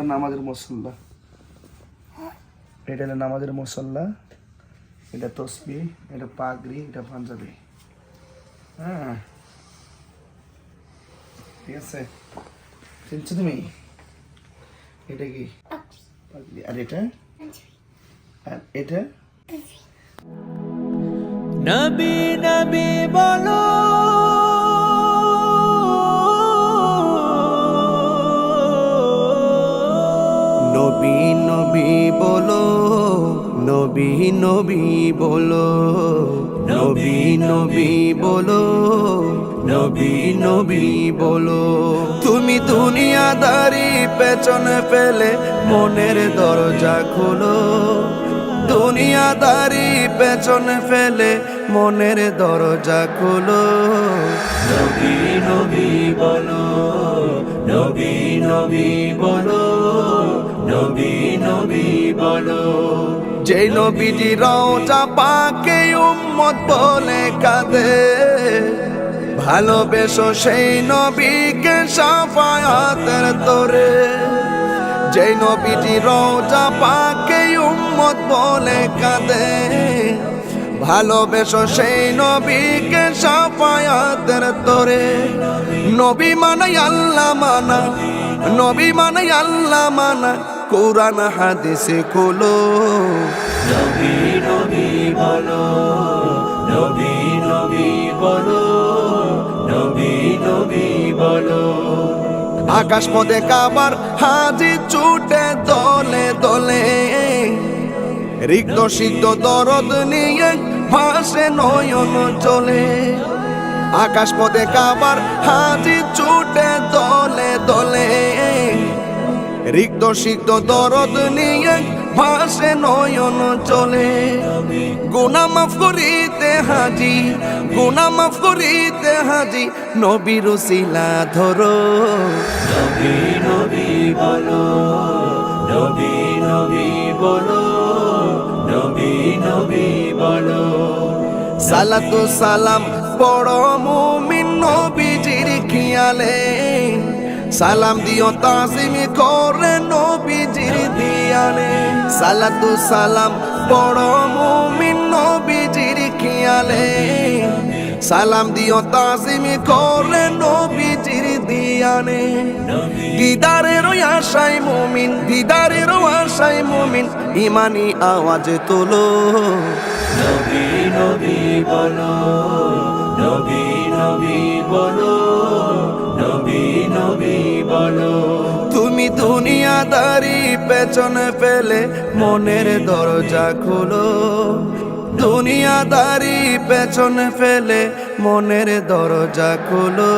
নামাজের মশল্লা এটা হলো নামাজের মশল্লা এটা তসবি, এটা পাগড়ি, এটা পাঞ্জাবি। হ্যাঁ। ঠিক আছে? চিনছো তুমি? এটা কি? আর এটা? আর এটা? নবী নবী বলো। নবী নবী বলো, নবী নবী বলো, নবী নবী বলো, নবী নবী বলো। তুমি দুনিয়াদারি পেছনে ফেলে মনের দরজা খোলো। দুনিয়াদারি পেছনে ফেলে মনের দরজা খোলো। নবী নবী বলো, নবী নবী বলো বলো যেই নবীজি রওজা পাকে উম্মত বলে কাঁদে। ভালোবেসো সেই নবীকে সাফায়াতের তোরে যেই নবীজি রওজা পাকে উম্মত বলে কাঁদে। ভালোবেসো সেই নবীকে সাফায়াতের তোরে। নবী মানে আল্লাহ মানা নবী মানে আল্লাহ মানা কোরআন হাদিসে খোলো। নবী নবী বলো নবী নবী বলো নবী নবী বলো। আকাশ পদে কাবার হাজি ছুটে দলে দলে। রিক্ত সিদ্ধ দরদ নিয়ে ভাসে নয়ন চলে। আকাশ পদে কাবার হাজি ছুটে দলে দলে। রিক্ত সিদ্ধ দরদ নিয়ে ভাসে নয়ন চলে। গুনা মাফ করিতে হাজি, গুনা মাফ করিতে হাজি, নবীর শিলা ধরো। নবী নবী বলো, নবী নবী বলো। সালাতু সালাম, বড় মুমিন নবীজির খেয়ালে। সালাম দিও তাজিম করে নবীজির দিয়ালে। সালাতু সালাম, বড় মুমিন নবীজির খেয়ালে। সালাম দিও তাজিম করে নবীজির দিয়ানে দিদারের আশাই মুমিন দিদারের আশাই মুমিন ইমানি আওয়াজ তোলো। নবী নবী বলো নবী নবী বলো নবী নবী বলো। তুমি দুনিয়াদারি পেছনে ফেলে মনের দরজা খোলো। দুনিয়াদারি পেছনে ফেলে মনের দরজা খোলো।